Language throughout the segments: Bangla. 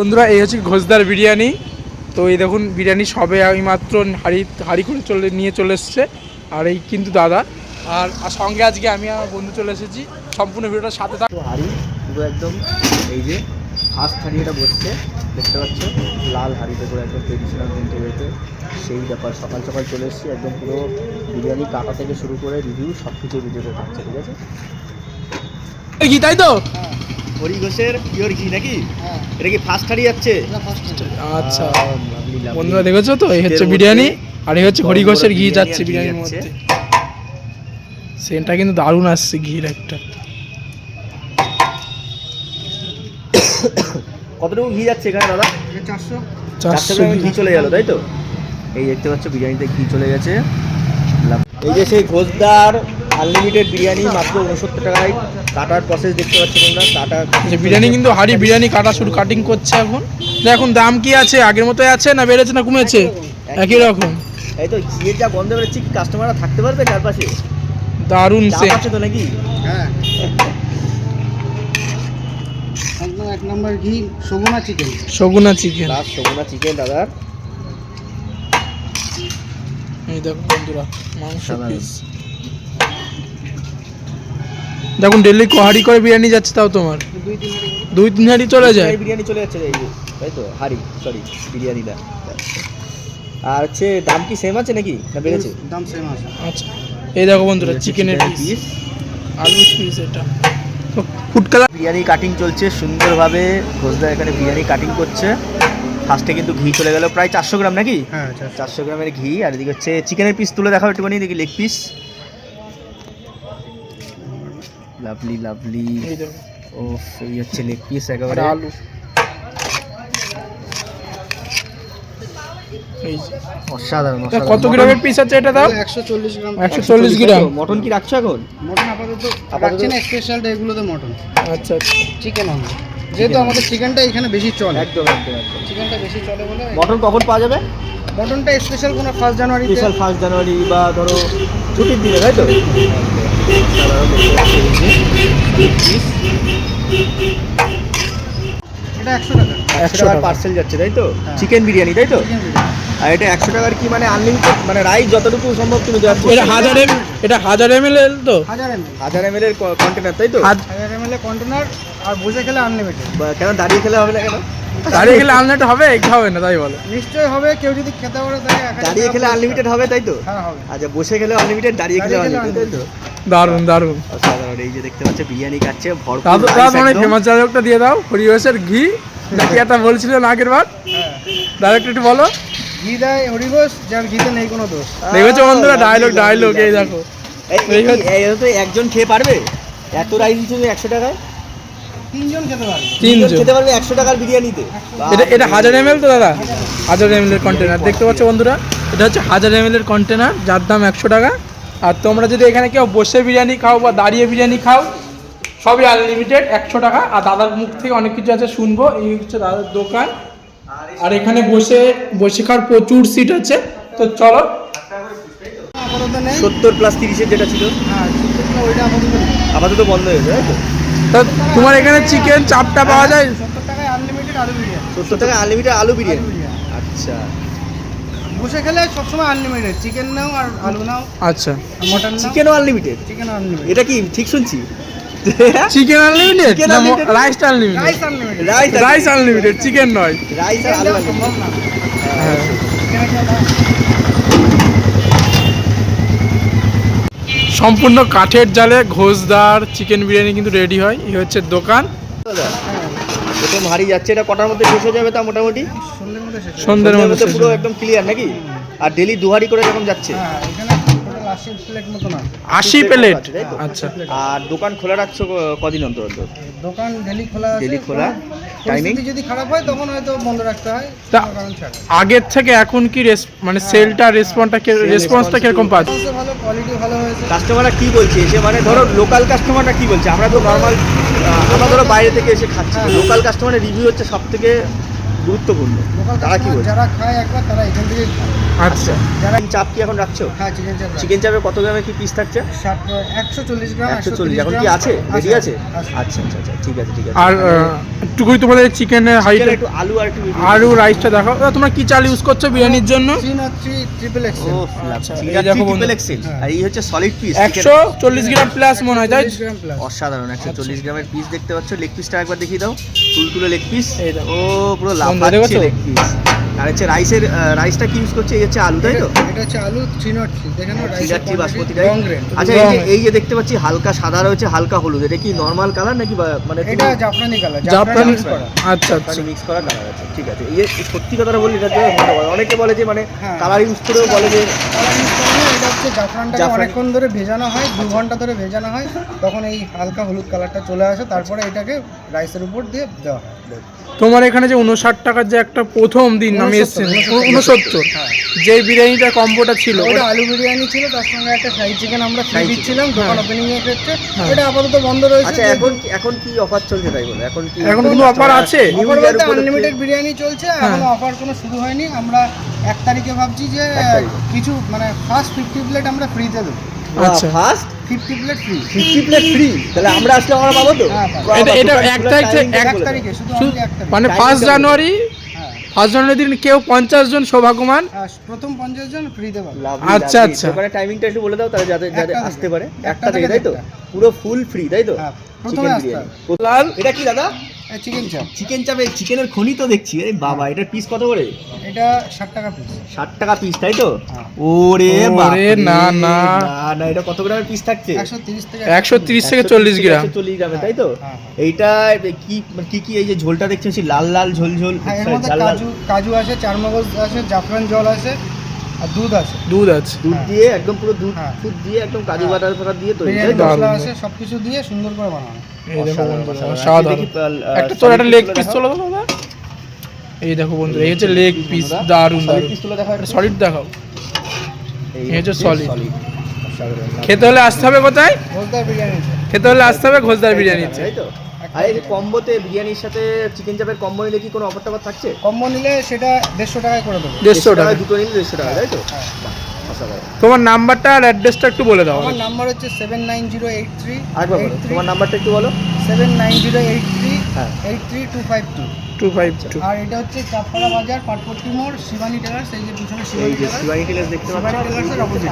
বন্ধুরা এই হচ্ছে ঘোষদার বিরিয়ানি। তো এই দেখুন বিরিয়ানি সবে আমি মাত্র হাড়ি হাড়ি করে চলে নিয়ে চলে এসছে। আর এই কিন্তু দাদা। আর সঙ্গে আজকে আমি আমার বন্ধু চলে এসেছি। সম্পূর্ণ ভিডিওটার সাথে থাক তো হাড়ি পুরো একদম এই যে ফার্স্ট হাড়ি এটা বসছে দেখতে পাচ্ছ? লাল হাড়িতে করে একদম ট্রেডিশনাল কিন্তু হয়েছে। সেই ব্যাপার সকাল সকাল চলে এসেছি একদম পুরো বিরিয়ানি কাটা থেকে শুরু করে রিভিউ সব কিছু ভিডিওতে থাকছে ঠিক আছে? কি তাই তো? হরি ঘোষের পিওর ঘি নাকি? এটা কি ফার্স্ট হাড়ি যাচ্ছে? আচ্ছা। বন্ধুরা দেখেছ তো? এই হচ্ছে বিরিয়ানি আর এই হচ্ছে হরি ঘোষের ঘি যাচ্ছে বিরিয়ানির মধ্যে। সেন্টটা কিন্তু দারুণ আসছে ঘির একটা। কতটুকু ঘি যাচ্ছে এখানে দাদা? চারশো। চারশো গ্রাম ঘি। চলে গেল তাই তো? এই দেখতে পাচ্ছ বিরিয়ানিতে ঘি চলে গেছে। এই যে সেই ঘোষদার আনলিমিটেড বিরিয়ানি মাত্র উনসত্তর টাকায় কাটার প্রসেস দেখতে পাচ্ছি তোমরা কাটা যে বিরিয়ানি কিন্তু হাড়ি বিরিয়ানি কাটা শুরু কাটিং করছে এখন। তো এখন দাম কি আছে? আগের মতোই আছে না বেড়েছে না কমেছে? একই রকম এই তো ঘিয়ের যা গন্ধ বেরোচ্ছে কি কাস্টমাররা থাকতে পারবে চারপাশে? দারুণ সে। আছে তো নাকি? হ্যাঁ। একদম এক নম্বর ঘি Saguna chicken Saguna chicken plus Saguna chicken দাদা। এই দেখো বন্ধুরা মাংস। পিস দেখুন ডেলি কহাড়ি করে বিরিয়ানি যাচ্ছে তাও তোমার। দুই তিন হাঁড়ি দুই তিন হাঁড়ি চলে যায় বিরিয়ানি চলে যাচ্ছে এই যে তাই তো হাড়ি সরি বিরিয়ানিটা আর হচ্ছে দাম কি সেম আছে নাকি? না বেড়েছে? দাম সেম আছে। আচ্ছা এই দেখো বন্ধুরা চিকেনের পিস পিস আলু পিস এটা। তো ফুড কালার বিরিয়ানি কাটিং চলছে সুন্দরভাবে ঘোষদা এখানে বিরিয়ানি কাটিং করছে। ফার্স্টে কিন্তু ঘি চলে গেল প্রায় চারশো গ্রাম নাকি? হ্যাঁ চারশো। গ্রামের ঘি আর এদিকে হচ্ছে চিকেনের পিস তুলে দেখাও একটুখানি দেখি লেগ পিস লাভলি লাভলি ও এই হচ্ছে লেগ পিস একেবারে। আলু। অসাধারণ কত গ্রামের পিস আছে এটা দাও? একশো চল্লিশ গ্রাম। একশো চল্লিশ গ্রাম। মটন কি রাখছো এখন? মটন আপাতত আপাতত- রাখছি না স্পেশাল মটন আচ্ছা আচ্ছা। চিকেন অনলি যেহেতু আমাদের চিকেনটা এখানে বেশি চলে। একদম একদম একদম। চিকেনটা বেশি চলে বলে মটন কখন পাওয়া যাবে? মটনটা স্পেশাল কোনো first January special first January বা ধরো ছুটির দিনে তাই তো? একশো টাকা। একশো 100 টাকার পার্সেল যাচ্ছে তাই তো? হ্যাঁ। চিকেন বিরিয়ানি তাই তো? আর এটা একশো টাকার কি মানে আনলিমিটেড মানে রাইস যতটুকু সম্ভব তুমি এটা হাজার এম এটা হাজার এম এল তো? হাজার এম হাজার এম এর কন্টেনার তাই তো? হাজার এম এল কন্টেনার আর বসে খেলে আনলিমিটেড কেন দাঁড়িয়ে খেলে হবে না কেন? দাঁড়িয়ে গেলে আনলেট হবে হবে না তাই বলো। নিশ্চয়ই হবে কেউ যদি খেতে পারে তাহলে দাঁড়িয়ে খেলে আনলিমিটেড হবে তাই তো? হ্যাঁ হবে। আচ্ছা বসে খেলে আনলিমিটেড দাঁড়িয়ে খেলে আনলিমিটেড তাই তো? দারুণ দারুণ। অসাধারণ এই যে দেখতে পাচ্ছে বিরিয়ানি খাচ্ছে ভরপুর দাদু দাদু মানে ফেমাস ডায়লগটা দিয়ে দাও হরিবসের ঘি। নাকি একটা বলছিলেন আগের বার? হ্যাঁ। ডাইরেক্ট একটু বলো। ঘি দেয় হরিবোস যার ঘিতে নেই কোনো দোষ। দেখেছ বন্ধুরা ডায়লগ ডায়লগ এই দেখো। এই তো একজন খেয়ে পারবে? এত রাইস দিচ্ছে তুমি একশো টাকায়? তিনজন খেতে পারবে। তিনজন। খেতে পারবে একশো টাকার বিরিয়ানিতে এটা এটা হাজার এম তো দাদা? হাজার এম এর কন্টেনার দেখতে পাচ্ছ বন্ধুরা? এটা হচ্ছে হাজার এম এর কন্টেনার যার দাম একশো টাকা। আর তোমরা যদি এখানে কেউ বসে বিরিয়ানি খাও বা দাঁড়িয়ে বিরিয়ানি খাও সবই আনলিমিটেড একশো টাকা। আর দাদার মুখ থেকে অনেক কিছু আছে শুনব। এই হচ্ছে দাদার দোকান। আর এখানে বসে বসে খাওয়ার প্রচুর সিট আছে। তো চলো। সত্তর প্লাস তিরিশের যেটা ছিল। হ্যাঁ ওইটা আপাতত বন্ধ হয়েছে তাই তো? তা তোমার এখানে চিকেন চাপটা পাওয়া যায়? সত্তর টাকায় আনলিমিটেড আলু বিরিয়ানি। সত্তর টাকা আনলিমিটেড আলু বিরিয়ানি আচ্ছা। বসে খেলে সবসময় আনলিমিটেড চিকেন নাও আর আলু নাও। আচ্ছা। মটন চিকেনও আনলিমিটেড চিকেন আনলিমিটেড এটা কি ঠিক শুনছি? Chicken unlimited rice unlimited rice unlimited rice rice unlimited chicken নয়। রাইস আর আলু সম্ভব না। হ্যাঁ চিকেনের খেলা সম্পূর্ণ কাঠের জালে ঘোষদার চিকেন বিরিয়ানি কিন্তু রেডি হয়। এই হচ্ছে দোকান। দাদা, প্রথম হারিয়ে যাচ্ছে এটা কটার মধ্যে শেষ হয়ে যাবে তা মোটামুটি? সন্ধ্যের মধ্যে পুরো একদম ক্লিয়ার নাকি? আর ডেলি দুহারি করে যখন যাচ্ছে? প্লেট মতো না। আশি প্লেট তো? আচ্ছা। আর দোকান খোলা রাখছো কদিন অন্তর অন্তর? দোকান ডেলি খোলা আছে। খোলা, timing? পরিস্থিতি যদি খারাপ হয় তখন হয়তো বন্ধ রাখতে হয়। আগের থেকে এখন কি রেস- মানে সেলটা রেসপন্সটা রেসপন্সটা কীরকম পাচ্ছ? ভালো কোয়ালিটি ভালো হয়েছে। কাস্টমাররা কি বলছে? এসে মানে ধরো লোকাল কাস্টমাররা কি বলছে? আমরা তো নর্মাল আমরা ধরো বাইরে থেকে এসে খাচ্ছি। হ্যাঁ। লোকাল কাস্টমারের রিভিউ হচ্ছে সব থেকে গুরুত্বপূর্ণ। তারা কি বলছে? যারা খায় একবার তারা এখান থেকেই খায়। আচ্ছা। যারা চাপ কি এখন রাখছো? হ্যাঁ চিকেন চাপ চিকেন চাপে কত গ্রামে কি পিস থাকছে? একশো চল্লিশ গ্রাম একশো চল্লিশ এখন কি আছে? রেডি আছে আচ্ছা আচ্ছা আচ্ছা ঠিক আছে ঠিক আছে। আর তোমাদের চিকেনের হাইট একটু আলু আর একটু আলু রাইসটা দাদা, তোমরা কি চাল ইউজ করছ বিরিয়ানির জন্য? ট্রিপল এক্স ও আচ্ছা, ঠিক আছে দেখো বন্ধু। এক্সেল। আর এই হচ্ছে সলিড পিস একশো চল্লিশ গ্রাম প্লাস মনে হয় তাই অসাধারণ একশো চল্লিশ গ্রামের পিস দেখতে পাচ্ছ। লেগ পিসটা একবার দেখিয়ে দাও। তুলতুলে লেগ পিস এই দেখো। ও পুরো লাফাচ্ছে দেখেছ? আর হচ্ছে রাইসের রাইসটা কি ইউজ করছে? এই হচ্ছে আলু তাই তো? এটা হচ্ছে আলু থ্রি নট থ্রি দেখেন বাসমতি রাইস গ্রেন আচ্ছা এই যে এই যে দেখতে পাচ্ছি হালকা সাদা রয়েছে হালকা হলুদ। এটা কি নর্মাল কালার নাকি মানে এটা জাফরানি কালার জাফরানি আচ্ছা আচ্ছা। মিক্স করা কালার আছে ঠিক আছে। এই যে সত্যি কথাটা বলি এটা অনেকে বলে যে মানে হ্যাঁ। কালার ইউজ করেও বলে যে হয়, এটা হচ্ছে জাফরানটাকে অনেকক্ষণ ধরে ভেজানো হয় দু ঘণ্টা ধরে ভেজানো হয়। তখন এই হালকা হলুদ কালারটা চলে আসে তারপরে এটাকে রাইসের উপর দিয়ে দেওয়া হয়। তোমার এখানে যে উনষাট টাকার যে একটা প্রথম দিন আমি এসেছি উনসত্তর যে বিরিয়ানিটা কম্বোটা ছিল ওটা আলু বিরিয়ানি ছিল তার সঙ্গে একটা ফ্রাইড চিকেন আমরা ফ্রি Fried দিচ্ছিলাম দোকান ওপেনিং এর ক্ষেত্রে হ্যাঁ। ওটা আপাতত বন্ধ রয়েছে আচ্ছা এখন এখন কি অফার চলছে তাই বলে? এখন কি এখন কোনো অফার আছে? অফার বলতে আনলিমিটেড বিরিয়ানি চলছে হ্যাঁ। এখনও অফার কোনো শুরু হয়নি। আমরা এক তারিখে ভাবছি যে কিছু মানে ফার্স্ট ফিফটি প্লেট আমরা ফ্রিতে দেবো। আচ্ছা। First fifty plate free fifty plate free তাহলে আমরা আসলে আমরা পাবো তো? হ্যাঁ, এটা- এটা এক তারিখ এক তারিখে শুধু মানে ফার্স্ট জানুয়ারি হ্যাঁ। ফার্স্ট জানুয়ারি দিন কেউ পঞ্চাশ জন সৌভাগ্যমান হ্যাঁ, প্রথম পঞ্চাশ জন ফ্রিতে পাবো। আচ্ছা, আচ্ছা। দোকানের টাইমিংটা একটু বলে দাও তাহলে যাতে যাতে আসতে পারে। একটা থেকে তাই তো? পুরো ফুল ফ্রি তাই তো? হ্যাঁ, প্রথমে লাল। এটা কি দাদা? চিকেন চাপ চিকেন চাপে চিকেনের খনি তো দেখছি। আরে বাবা এটার পিস কত করে? এটা ষাট টাকা পিস ষাট টাকা পিস তাই তো? হ্যাঁ। ওরে বাপরে, না, না। না না এটা কত গ্রামের পিস থাকছে? একশো তিরিশ থেকে একশো তিরিশ থেকে চল্লিশ গ্রাম। চল্লিশ গ্রামে তাই তো? হ্যাঁ, এইটা কি কি কি এই যে ঝোলটা দেখছি সেই লাল লাল ঝোল ঝোল? হ্যাঁ কাজু কাজু আছে চারমগজ আছে জাফরান জল আছে আর দুধ আছে। দুধ আছে। দুধ হ্যাঁ। দিয়ে একদম পুরো দুধ হ্যাঁ। দুধ দিয়ে একদম কাজু। বাটার তৈরি। বিরিয়ানি। মশলা আছে সবকিছু সুন্দর করে বানানো। একটা তোর একটা লেগ পিস চলো দাদা। এই দেখো বন্ধুরা এই হচ্ছে লেগ পিস দারুণ দারুণ দেখাও সলিড দেখাও। এই হচ্ছে। অসাধারণ। খেতে হলে আসতে হবে কোথায়? বিরিয়ানি। খেতে হলে আসতে হবে ঘোষদার বিরিয়ানিতে তাই তো? আর এই যে কম্বোতে বিরিয়ানির সাথে চিকেন চাপের কম্বো নিলে কি কোনো অফার টফার থাকছে? কম্বো নিলে সেটা দেড়শো টাকায় করে দেবো। দেড়শো টাকা দুটো নিলে দেড়শো টাকা তাই তো? হ্যাঁ। তোমার নাম্বারটা আর অ্যাড্রেসটা একটু বলে দাও। আমার নাম্বার হচ্ছে seven nine zero eight three আরেকবার বলো তোমার নাম্বারটা একটু বলো। Seven nine zero eight three হ্যাঁ। Eight three two five two two five two আর এটা হচ্ছে চাপপাড়া বাজার পাটপট্টি মোড় শিবানী টেলার্স এই যে পিছনে শিবানী টেলার্স শিবানী টেলার্স দেখতে শিবানী পাচ্ছ। টেলার্সের অপোজিট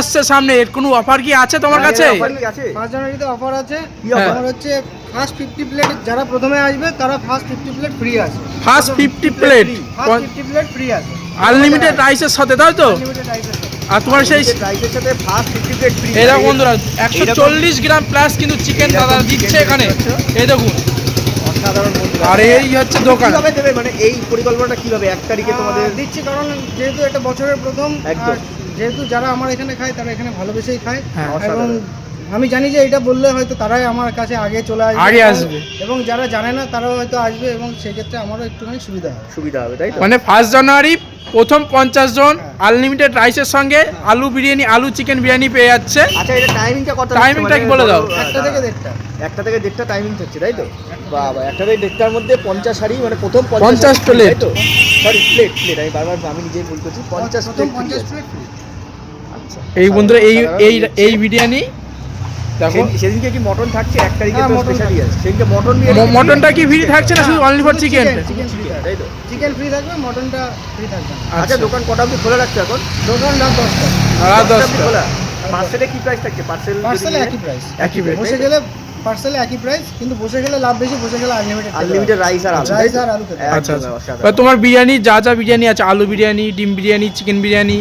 আসছে সামনে এর কোনো অফার কি আছে তোমার কাছে? অফার আছে? ফার্স্ট জানুয়ারিতে অফার আছে কি হচ্ছে ফার্স্ট ফিফটি প্লেট যারা প্রথমে আসবে তারা ফার্স্ট ফিফটি প্লেট ফ্রি আছে। First fifty plate first fifty plate free আছে। আনলিমিটেড রাইসের সাথে তাই তো। আর তোমার সেই সাথে ফার্স্ট ফিফটি প্লেট ফ্রি দেখো বন্ধুরা একশো চল্লিশ গ্রাম প্লাস কিন্তু চিকেন দাদা দিচ্ছে এখানে। এই দেখুন আর এই হচ্ছে দোকান। দেবে? মানে এই পরিকল্পনাটা কীভাবে এক তারিখে তোমাদের দিচ্ছি কারণ যেহেতু এটা বছরের প্রথম একদম। যেহেতু যারা আমার এখানে খায় তারা এখানে ভালোবেসেই খায়। হ্যাঁ, এবং আমি জানি যে এটা বললে হয়তো তারাই আমার কাছে আগে চলে আসবে আগে আসবে। এবং যারা জানে না তারাও হয়তো আসবে এবং সেক্ষেত্রে আমারও একটুখানি সুবিধা হবে। সুবিধা হবে তাই মানে ফার্স্ট জানুয়ারি প্রথম পঞ্চাশ জন হ্যাঁ। আনলিমিটেড রাইসের সঙ্গে আলু বিরিয়ানি আলু চিকেন বিরিয়ানি পেয়ে যাচ্ছে। আচ্ছা এটা টাইমিংটা কত Timing টা কি বলে দাও? একটা থেকে দেড়টা। একটা থেকে দেড়টা টাইমিং থাকছে তাই তো? বাবা একটা থেকে দেড়টার মধ্যে পঞ্চাশ হাড়ি মানে প্রথম 50 হাঁড়ি, plate। তাই তো? সরি প্লেট প্লেট আমি বারবার আমি নিজেই ভুল করছি। পঞ্চাশ প্লেট পঞ্চাশ প্লেট এই বন্ধুরা এই এই এই বিরিয়ানি সেদিনকে কি মটন থাকছে? এক তারিখে হ্যাঁ, তো মটন স্পেশালি আছে। সেদিনকে মটন মটনটা কি ফ্রি থাকছে না শুধু only for chicken chicken, chicken free থাকবে। তাই তো? চিকেন ফ্রি থাকবে মটনটা ফ্রি থাকবে। আচ্ছা দোকান কটা অবধি খোলা রাখছে এখন? দোকান রাত দশটা। রাত দশটা খোলা। পার্সেলে কি প্রাইস থাকছে? পার্সেল পার্সেলে একই প্রাইস একই price, বসে গেলে পার্সেলে একই প্রাইস কিন্তু বসে গেলে লাভ বেশি বসে গেলে আনলিমিটেড আনলিমিটেড রাইস আর আলু রাইস আর আলু আচ্ছা আচ্ছা। তোমার বিরিয়ানি যা যা বিরিয়ানি আছে আলু বিরিয়ানি ডিম বিরিয়ানি চিকেন বিরিয়ানি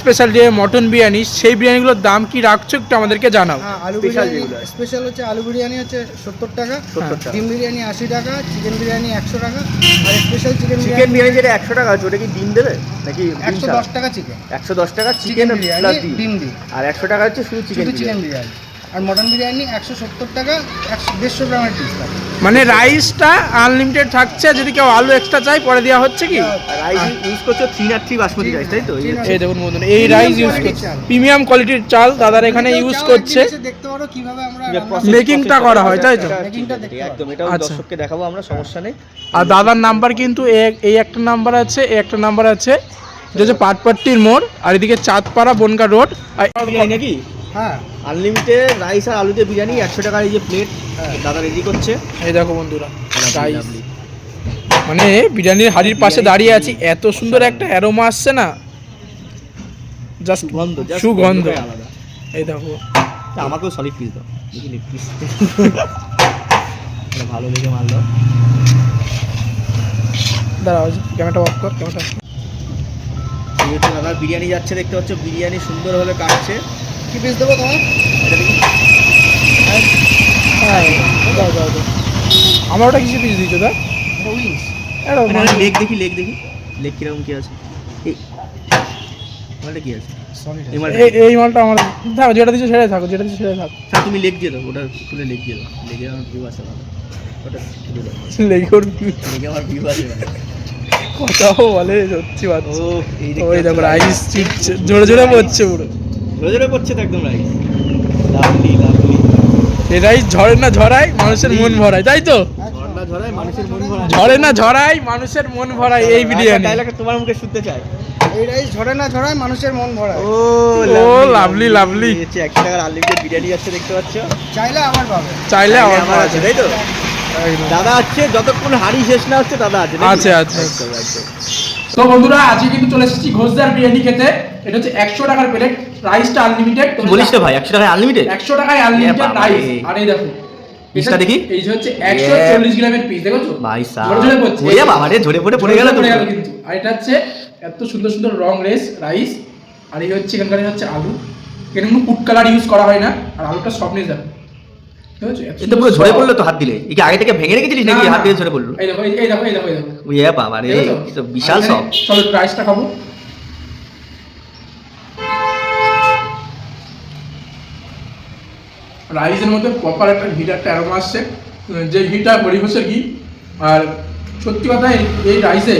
স্পেশাল যে মটন বিরিয়ানি সেই বিরিয়ানিগুলোর দাম কি রাখছো একটু আমাদেরকে জানাও। হ্যাঁ আলু বিরিয়ানি স্পেশাল হচ্ছে আলু বিরিয়ানি হচ্ছে সত্তর টাকা 70 ডিম বিরিয়ানি আশি টাকা চিকেন বিরিয়ানি একশো টাকা আর স্পেশাল চিকেন চিকেন বিরিয়ানি যেটা একশো টাকা আছে ওটা কি ডিম দেবে? নাকি একশো দশ টাকা চিকেন একশো দশ টাকা চিকেন ডিম। দিই আর একশো টাকা হচ্ছে শুধু চিকেন চিকেন বিরিয়ানি। আর মটন বিরিয়ানি একশো সত্তর টাকা একশো দেড়শো গ্রামের পিস মানে রাইসটা আনলিমিটেড থাকছে যদি কেউ আলু এক্সট্রা চাই পরে দেওয়া হচ্ছে কি? রাইস ইউজ করছ থ্রি না থ্রি বাসমতি রাইস তাই তো? এই দেখুন বন্ধুরা এই রাইস ইউজ করছে। প্রিমিয়াম কোয়ালিটির চাল দাদার এখানে ইউজ করছে। একদিন দেখতে পারো কীভাবে আমরা যে রান্না process- Making টা process করা হয়, তাই তো? একদম আচ্ছা। দর্শককে দেখাবো আমরা সমস্যা নেই। আর দাদার নাম্বার কিন্তু এই একটা নাম্বার আছে এই একটা নাম্বার আছে হচ্ছে পাটপাট্টির মোড় আর এদিকে চাঁদপাড়া বনগা রোড। আর নাকি? হ্যাঁ। আনলিমিটেড রাইস আর আলুতে বিরিয়ানি একশো টাকার এই যে প্লেট হ্যাঁ। দাদা রেডি করছে? এই দেখো বন্ধুরা রাইস. মানে বিরিয়ানির হাড়ির পাশে দাঁড়িয়ে আছি এত সুন্দর একটা অ্যারোমা আসছে না? জাস্ট just সুগন্ধ আলাদা। এই দেখো। আমাকেও সলিড পিস দাও। পিস ভালো দেখে মাল দাও। দাঁড়াও ক্যামেরাটা অফ কর ক্যামেরাটা দাদার বিরিয়ানি যাচ্ছে দেখতে পাচ্ছ বিরিয়ানি সুন্দরভাবে কাটছে। কি পিস দেবো তোমার? হ্যাঁ দাও দাও দাও। আমার ওটা কিছু পিস দিচ্ছ দা উইংস এটা দেখি লেগ দেখি। লেগ কীরকম কি আছে? এই মালটা কি আছে? এই মালটা আমার থাকো যেটা দিচ্ছ সেটাই থাকো যেটা দিচ্ছ সেটাই থাকো তুমি লেগ দিয়ে দাও ওটা দিয়ে দাও। লেগে আমার ভিউ আছে ভালো। ওটা লেগে ওর লেগে আমার ভিউ আছে কথাও বলে সত্যি ও এই দেখো রাইস জোরে জোরে পড়ছে পুরো। জোরে পড়ছে তো একদম রাইস লাভলি লাভলি। এই রাইস ঝরে না ঝরায় মানুষের মন ভরায় তাই তো? মন ঝরে না ঝরায় মানুষের মন ভরায় এই বিরিয়ানি। তোমার মুখে শুনতে চাই। এই রাইস ঝরে না ঝরায় মানুষের মন ভরায়। ও ও, lovely। এই হচ্ছে একশো টাকার আনলিমিটেড বিরিয়ানি যাচ্ছে দেখতে পাচ্ছ? চাইলে আমার পাবে। চাইলে আমার আমার আছে তাই তো? দাদা আছে যতক্ষণ হাড়ি শেষ না হচ্ছে দাদা আছে? আছে, আছে। তো বন্ধুরা আজকে কিন্তু চলে এসেছি ঘোষদার বিরিয়ানি খেতে। এটা হচ্ছে একশো টাকার প্লেট রাইসটা আনলিমিটেড বলিস তো ভাই একশো টাকায় আনলিমিটেড একশো টাকায় আনলিমিটেড রাইস। আর এই দেখো পিসটা দেখি। এই যে হচ্ছে গ্রামের পিস দেখো ভাই ঝরে ঝরে পড়ছে। ওরে বাবা রে ঝরে পড়ে পড়ে গেল পড়ে গেল কিন্তু। আর এটা হচ্ছে এত সুন্দর সুন্দর রং রেস রাইস আর এই হচ্ছে এখানকার হচ্ছে আলু। এখানে কোনো ফুড কালার ইউজ করা হয় না। আর আলুটা সফটনেস দেখো। ঠিক আছে এত এটা পুরো ঝরে পড়ল তো হাত দিলে। এই কি আগে থেকে ভেঙে রেখেছিলিস নাকি? হাত দিয়ে ঝরে পড়ল। এই দেখো এই- এই দেখো এই দেখো এই দেখো। ওই বাবা রে দেখেছ? কি তো বিশাল আর সব চলো রাইসটা খাব। রাইসের মধ্যে প্রপার একটা ঘিটা একটা অ্যারোমা আসছে। যে ঘিটা পরিবেশের ঘি আর সত্যি কথা এই- এই রাইসে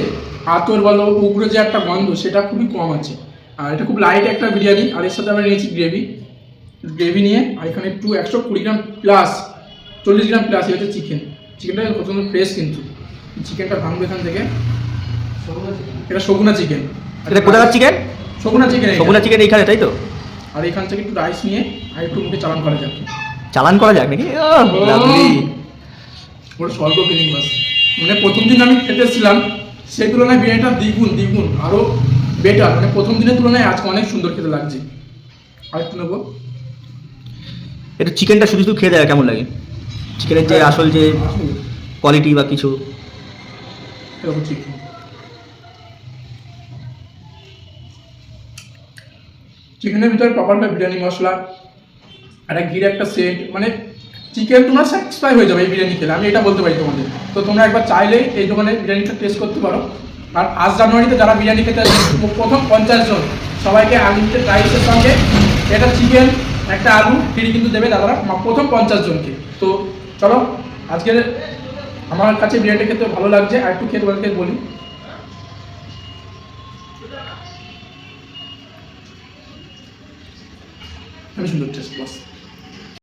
আতর বলো উগ্র যে একটা গন্ধ সেটা খুবই কম আছে। আর এটা খুব লাইট একটা বিরিয়ানি আর এর সাথে আমরা নিয়েছি গ্রেভি গ্রেভি নিয়ে আর এখানে একটু একশো কুড়ি গ্রাম প্লাস চল্লিশ গ্রাম প্লাস এই হচ্ছে চিকেন চিকেনটা প্রথমে ফ্রেশ কিন্তু। চিকেনটা ভাঙবে এখান থেকে। এটা সগুনা চিকেন এটা কোথাকার চিকেন সগুনা চিকেন সবুনা চিকেন এইখানে তাই তো? আর এখান থেকে একটু রাইস নিয়ে আর একটু মুখে চালান করা যাবে চালান করা যাক নাকি? ওটা স্বল্প ফিলিং বাস। মানে প্রথম দিন আমি খেতে এসেছিলাম সেই তুলনায় বিরিয়ানিটা দ্বিগুণ দ্বিগুণ আরও বেটার মানে প্রথম দিনের তুলনায় আজকে অনেক সুন্দর খেতে লাগছে। আর একটু নেব। একটু চিকেনটা শুধু শুধু খেয়ে দেয় কেমন লাগে? চিকেনের যে আসল যে কোয়ালিটি বা কিছু। এরকম চিকেন চিকেনের ভিতরে প্রপারটা বিরিয়ানি মশলা একটা ঘিরে একটা সেন্ট মানে চিকেন তোমরা স্যাটিসফাই হয়ে যাবে এই বিরিয়ানি খেলে, আমি এটা বলতে পারি তোমাদের। তো তোমরা একবার চাইলেই এই দোকানে বিরিয়ানিটা টেস্ট করতে পারো। আর আজ জানুয়ারিতে যারা বিরিয়ানি খেতে প্রথম পঞ্চাশ জন, সবাইকে আনলিমিটেড রাইসের সঙ্গে, এটা চিকেন একটা আলু ফ্রি কিন্তু দেবে দাদারা প্রথম পঞ্চাশ জনকে। তো চলো, আজকের আমার কাছে বিরিয়ানি খেতে ভালো লাগছে, আর একটু খেতে বলতে বলি। আমি সুন্দর টেস্ট